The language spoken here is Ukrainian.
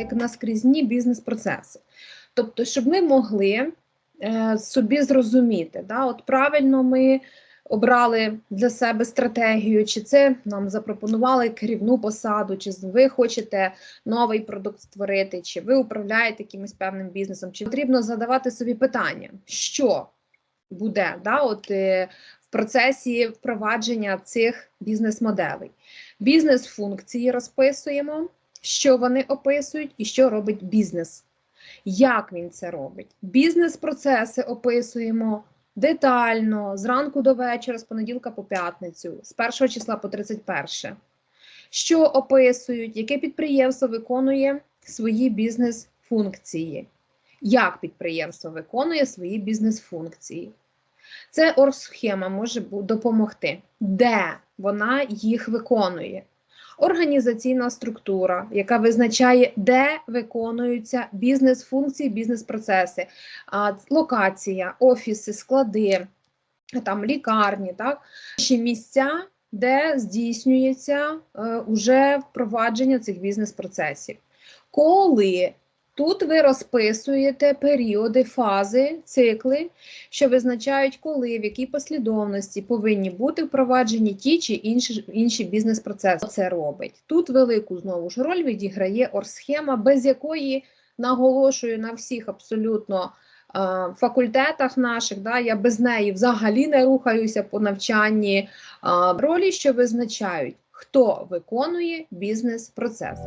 як наскрізні бізнес-процеси. Тобто, щоб ми могли е, собі зрозуміти, да, от правильно ми обрали для себе стратегію, чи це нам запропонували керівну посаду, чи ви хочете новий продукт створити, чи ви управляєте якимось певним бізнесом, чи потрібно задавати собі питання, що буде да, от, е, в процесі впровадження цих бізнес-моделей. Бізнес-функції розписуємо, що вони описують і що робить бізнес. Як він це робить? Бізнес-процеси описуємо детально, зранку до вечора, з понеділка по п'ятницю, з 1 числа по 31. Що описують, яке підприємство виконує свої бізнес-функції? Як підприємство виконує свої бізнес-функції? Це оргсхема може допомогти, де вона їх виконує. Організаційна структура, яка визначає, де виконуються бізнес-функції, бізнес-процеси, локація, офіси, склади, там лікарні, так ще місця, де здійснюється е, уже впровадження цих бізнес-процесів. Коли тут ви розписуєте періоди, фази, цикли, що визначають, коли, в якій послідовності повинні бути впроваджені ті чи інші, інші бізнес-процеси. Це робить. Тут велику знову ж роль відіграє орсхема, без якої наголошую на всіх абсолютно факультетах наших. Да, я без неї взагалі не рухаюся по навчанні ролі, що визначають, хто виконує бізнес-процес.